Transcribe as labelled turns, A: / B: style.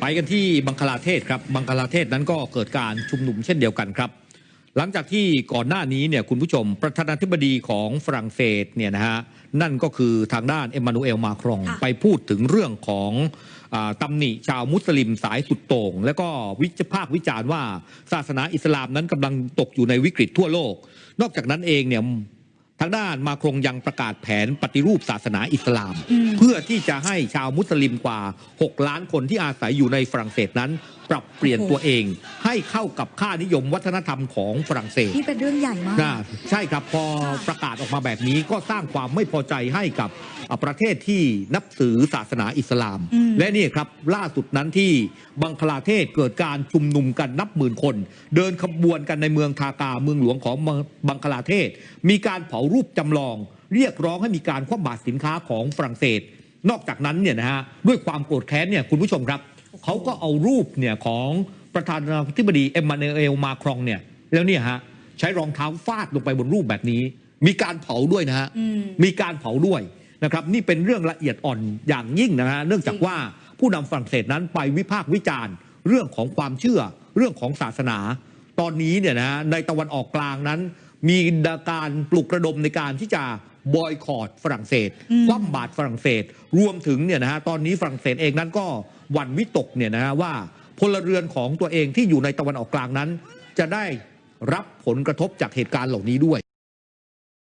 A: ไปกันที่บังคลาเทศครับบังคลาเทศนั้นก็เกิดการชุมนุมเช่นเดียวกันครับ หลังจากที่ก่อนหน้านี้เนี่ยคุณผู้ชมประธานาธิบดีของฝรั่งเศสเนี่ยนะฮะนั่นก็คือทางด้านเอ็มมานูเอลมาครอง
B: ค่ะ
A: ไปพูดถึงเรื่องของอาตำหนิชาวมุสลิมสายสุดโต่ง แล้วก็วิจภาควิจารณ์ว่าศาสนาอิสลามนั้นกำลังตกอยู่ในวิกฤตทั่วโลก นอกจากนั้นเองเนี่ย ทางด้านมาครงยังประกาศแผนปฏิรูปศาสนาอิสลาม
B: อืม
A: เพื่อที่จะให้ชาวมุสลิมกว่า 6 ล้านคนที่อาศัยอยู่ในฝรั่งเศสนั้น ปรับเปลี่ยนตัวเอง ให้เข้ากับค่านิยมวัฒนธรรมของฝรั่งเศส
B: นี่เป็นเรื่องใหญ่มาก
A: นะใช่ครับพอ
B: ค่ะ
A: ประกาศออกมาแบบนี้ก็สร้างความไม่พอใจให้กับอะ ประเทศที่นับถือศาสนาอิสลาม
B: อืม
A: และนี่ครับล่าสุดนั้นที่บังคลาเทศเกิดการชุมนุมกันนับหมื่นคน เดินขบวนกันในเมืองทากาเมืองหลวงของบังคลาเทศ มีการเผารูปจำลอง เรียกร้องให้มีการคว่ำบาตรสินค้าของฝรั่งเศส นอกจากนั้นเนี่ยนะฮะด้วยความโกรธแค้นเนี่ยคุณผู้ชมครับเขาก็เอารูปเนี่ยของประธานาธิบดีเอ็มมานูเอลมาครองเนี่ยแล้วเนี่ยฮะใช้รองเท้าฟาดลงไปบนรูปแบบนี้ มีการเผาด้วยนะฮะ
B: อืม
A: มีการเผาด้วย นะครับนี่เป็นเรื่องละเอียดอ่อนอย่างยิ่งนะฮะเนื่องจากว่าผู้นำฝรั่งเศสนั้นไปวิพากษ์วิจารณ์ เรื่องของความเชื่อเรื่องของศาสนา ตอนนี้เนี่ยนะฮะในตะวันออกกลางนั้น มีการปลุกระดมในการที่จะบอยคอรดฝรั่งเศส
B: อืม
A: คว่ำบาตรฝรั่งเศส รวมถึงเนี่ยนะฮะตอนนี้ฝรั่งเศสเองนั้นก็หวั่นวิตกเนี่ยนะฮะว่าพลเรือนของตัวเองที่อยู่ในตะวันออกกลางนั้น จะได้รับผลกระทบจากเหตุการณ์เหล่านี้ด้วย